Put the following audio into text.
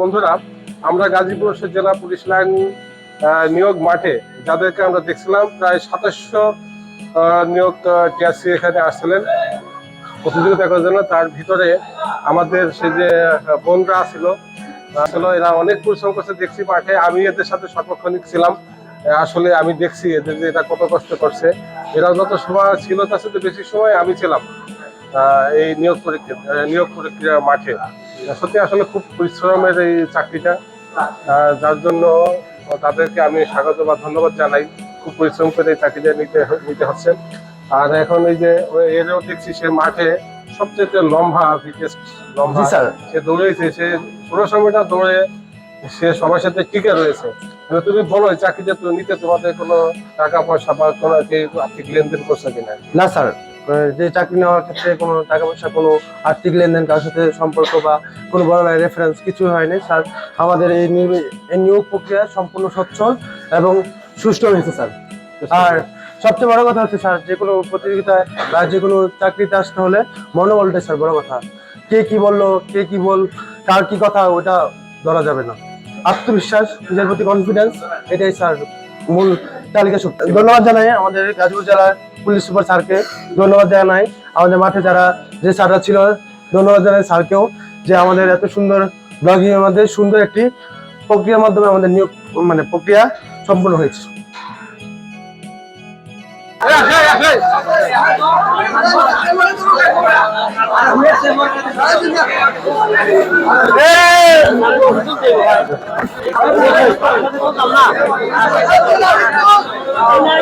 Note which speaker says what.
Speaker 1: বন্ধুরা, আমরা গাজীপুর জেলা পুলিশ লাইন নিয়োগ মাঠে যাদেরকে আমরা দেখছিলাম, প্রায় সাতাশশো নিয়োগ টিআরসি এখানে আসছিলেন। প্রতিযোগিতা করার জন্য তার ভিতরে আমাদের সে যে বোনরা ছিল, আসলে এরা অনেক পরিশ্রম করছে দেখছি মাঠে। আমি এদের সাথে সর্বক্ষণিক ছিলাম। আসলে আমি দেখছি এদের যে এটা কত কষ্ট করছে। এরা যত সময় ছিল, তার সাথে বেশি সময় আমি ছিলাম এই নিয়োগ পরীক্ষা নিয়োগ পরীক্ষা মাঠে। সত্যি আসলে খুব পরিশ্রমের এই চাকরিটা। যার জন্য তাদেরকে আমি স্বাগত বা ধন্যবাদ জানাই। খুব পরিশ্রম করে এই চাকরিটা নিতে নিতে হচ্ছে। আর এখন এই যে এরও দেখছি সে মাঠে সবচেয়ে লম্বা ফিটেস্ট লম্বা
Speaker 2: স্যার।
Speaker 1: সে দৌড়েছে সে পুরো সময়টা দৌড়ে সে সবার সাথে টিকে রয়েছে। এবার তুমি বলো চাকরিটা তুমি নিতে তোমাদের কোনো টাকা পয়সা বা কোনো আর্থিক লেনদেন করছে কিনা?
Speaker 2: না স্যার যে চাকরি নেওয়ার ক্ষেত্রে কোনো টাকা পয়সা কোনো আর্থিক লেনদেন, কারোর সাথে সম্পর্ক বা কোনো বড় ভাই রেফারেন্স কিছু হয়নি। স্যার, আমাদের এই এই নিয়োগ প্রক্রিয়া সম্পূর্ণ সচ্ছল এবং সুষ্ঠু হয়েছে, স্যার। আর সবচেয়ে বড় কথা হচ্ছে, স্যার, যে কোনো প্রতিযোগিতায় বা যে কোনো চাকরিতে আসতে হলে মনোবলটাই স্যার, বড় কথা। কে কি বলল, কে কি বল, কার কি কথা, ওটা ধরা যাবে না। আত্মবিশ্বাস, নিজের প্রতি কনফিডেন্স এটাই, স্যার, মূল তালিকা শক্তি। ধন্যবাদ জানাই আমাদের গাজীপুর জেলার পুলিশ সুপার স্যারকে ধন্যবাদ জানাই আমাদের মাঠে যারা যে স্যাররা ছিল ধন্যবাদ জানাই স্যারকেও যে আমাদের এত সুন্দর ব্লগিং এর মধ্যে সুন্দর একটি প্রক্রিয়ার মাধ্যমে আমাদের নিয়োগ মানে প্রক্রিয়া সম্পূর্ণ হয়েছে